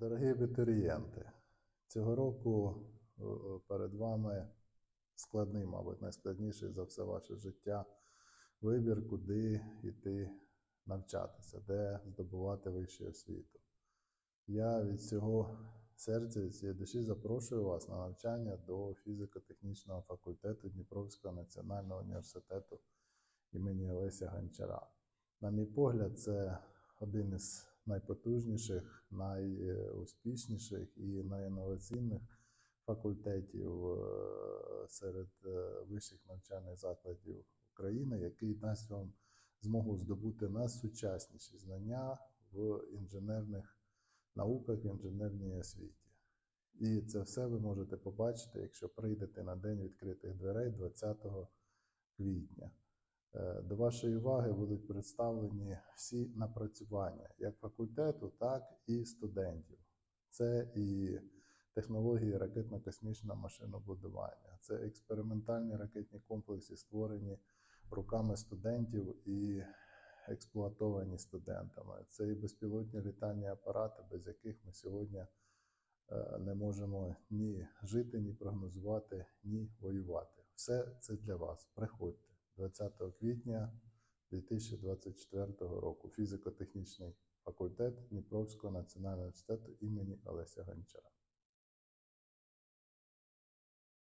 Дорогі абітурієнти, цього року е, перед вами складний, мабуть, найскладніший за все ваше життя вибір, куди йти навчатися, де здобувати вищу освіту. Я від всього серця, від цієї душі запрошую вас на навчання до фізико-технічного факультету Дніпровського національного університету імені Олеся Гончара. На мій погляд, це один із найпотужніших, найуспішніших і найінноваційних факультетів е, серед е, вищих навчальних закладів України, який дасть вам змогу здобути найсучасніші знання в інженерних науках, в інженерній освіті. І це все ви можете побачити, якщо прийдете на день відкритих дверей 20 квітня. Е, До вашої уваги будуть представлені всі напрацювання як факультету, так і студентів. Це і технології ракетно-космічного машинобудування, це експериментальні ракетні комплекси, створені руками студентів і експлуатовані студентами. Це і безпілотні літальні апарати, без яких ми сьогодні е, не можемо ні жити, ні прогнозувати, ні воювати. Все це для вас. Приходьте 20 квітня 2024 року. Фізико-технічний факультет Дніпровського національного університету імені Олеся Гончара.